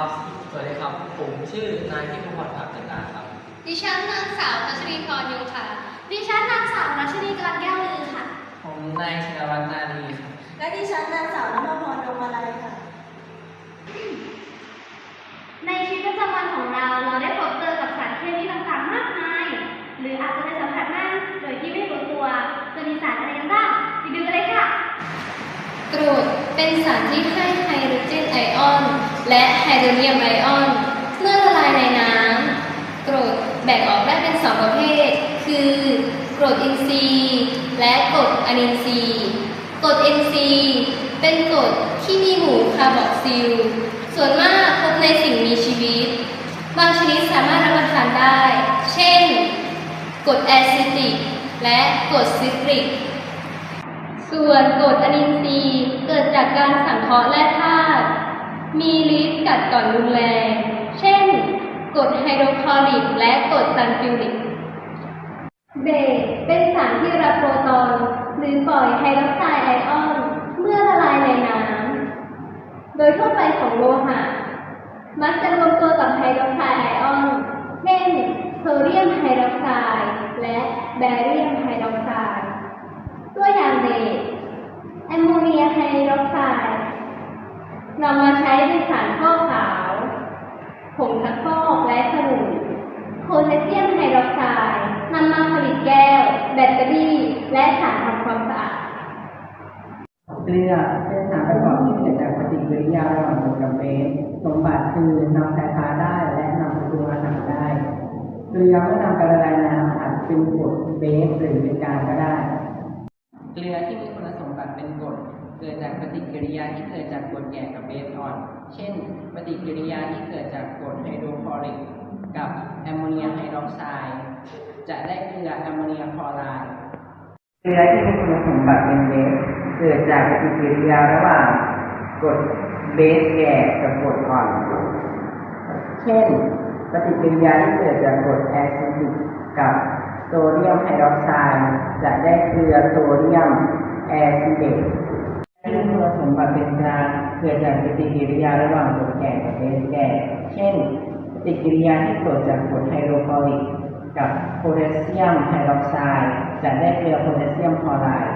ครับ สวัสดีครับ ผมชื่อนายทิพพรผักจันดาครับ ดิฉันนางสาวทัชรีพรยุค่ะ ดิฉันนางสาวรัชรีกรันแก้วลือค่ะ ผมนายชนวัฒน์นาลีค่ะและดิฉันนางสาวนภพรดวงมาลัยค่ะ ในชีวิตประจำวันของเราเราได้พบเจอกับสารเคมีต่างๆมากมาย หรืออาจจะได้สัมผัสมากโดยที่ไม่รู้ตัวจะมีสารอะไรกันบ้างไปดูกันเลยค่ะกรดเป็นสารที่ให้ไฮโดรเจนไอออน และไฮโดรเนียมไอออน เมื่อละลายในน้ำกรดแบ่งออกได้เป็นสองประเภท คือกรดอินทรีย์ และกรดอนินทรีย์กรดอินทรีย์เป็นกรดที่มีหมู่คาร์บอกซิล ส่วนมากพบในสิ่งมีชีวิต บางชนิดสามารถรับประทานได้ เช่นกรดแอซิติก และกรดซิตริก ส่วนกรดอนินทรีย์เกิดจากการสังเคราะห์แร่ธาตุ มีฤทธิ์กัดก่อนรุนแรง เช่นกรดไฮโดรคลอริกและกรดซัลฟิวริก เบสเป็นสารที่รับโปรตอน หรือปล่อยไฮดรอกไซด์ไอออน เมื่อละลายในน้ำ โดยทั่วไปของโลหะ มักจะรวมตัวกับไฮดรอกไซด์ไอออน เช่นโซเดียมไฮดรอกไซด์และแบเรียมไฮดรอกไซด์ตัวอย่างเบสแอมโมเนียไฮดรอกไซด์นำมาใช้เป็นสารฟอกขาว ผงซักฟอกและสบู่โพแทสเซียมไฮดรอกไซด์นำมาผลิตแก้ว แบตเตอรี่ และสารทำความสะอาด เกลือเป็นสารประกอบที่เกิดจากปฏิกิริยาระหว่างกรดกับเบสสมบัติคือนำไฟฟ้าได้และนำไปปรุงอาหารได้ เกลือเมื่อนำไปละลายน้ำอาจเป็นกรดเบสหรือเป็นการก็ได้ เกลือที่มีคุณสมบัติเป็นกรดเกิดจากปฏิกิริยาที่เกิดจากกรดแก่กับเบสอ่อน เช่น ปฏิกิริยาที่เกิด อกไซด์จะได้เกลือแอมโมเนียคลอไรด์เกลือที่มีคุณสมบัติเป็นเบสเกิดจากปฏิกิริยาระหว่างกรดเบสแก่กับกรดอ่อน เช่น ปฏิกิริยาที่เกิดจากกรดแอซิดิกกับโซเดียมไฮดรอกไซด์จะได้เกลือโซเดียมแอซิเดตที่มีคุณสมบัติเป็นกลางเกิดจากปฏิกิริยาระหว่างกรดแก่กับเบสแก่ เช่น ปฏิกิริยาที่เกิดจากกรดไฮโดรคลอริกกับโพแทสเซียมไฮดรอกไซด์จะได้เกลือโพแทสเซียมคลอไรด์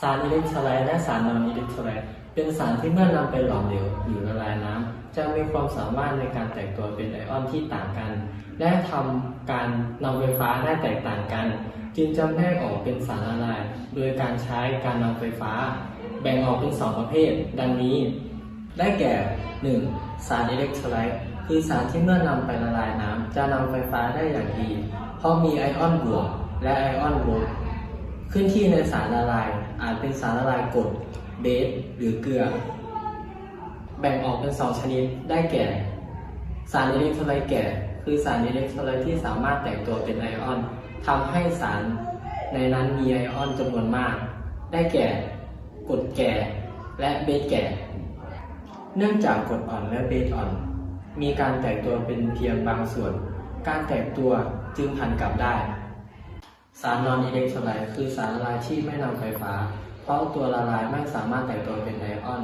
สารอิเล็กโทรไลต์และสารนอนอิเล็กโทรไลต์เป็นสารที่เมื่อนำไปหลอมเหลวหรือละลายน้ำจะมีความสามารถในการแตกตัวเป็นไอออนที่ต่างกัน และทำการนำไฟฟ้าได้แตกต่างกัน จึงจำแนกออกเป็นสารละลาย โดยการใช้การนำไฟฟ้า แบ่งออกเป็นสองประเภท ดังนี้ ได้แก่ 1. สารอิเล็กโทรไลต์คือสารที่เมื่อนำไปละลายน้ำจะนำไฟฟ้าได้อย่างดี เพราะมีไอออนบวกและไอออนลบขึ้นที่ในสารละลาย อาจเป็นสารละลายกรดเบสหรือเกลือ แบ่งออกเป็นสองชนิดได้แก่ สารอิเล็กโทรไลต์แก่ คือสารอิเล็กโทรไลต์ที่สามารถแตกตัวเป็นไอออนทำให้สารในนั้นมีไอออนจำนวนมาก ได้แก่กรดแก่และเบสแก่ เนื่องจากกรดอ่อนและเบสอ่อน มีการแตกตัวเป็นเพียงบางส่วน การแตกตัวจึงพันกลับได้ สารนอนอิเล็กโทรไลต์คือสารละลายที่ไม่นำไฟฟ้า เพราะตัวละลายไม่สามารถแตกตัวเป็นไอออน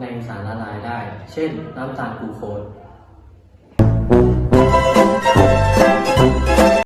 ในสารละลายได้ เช่น น้ำตาลกลูโคส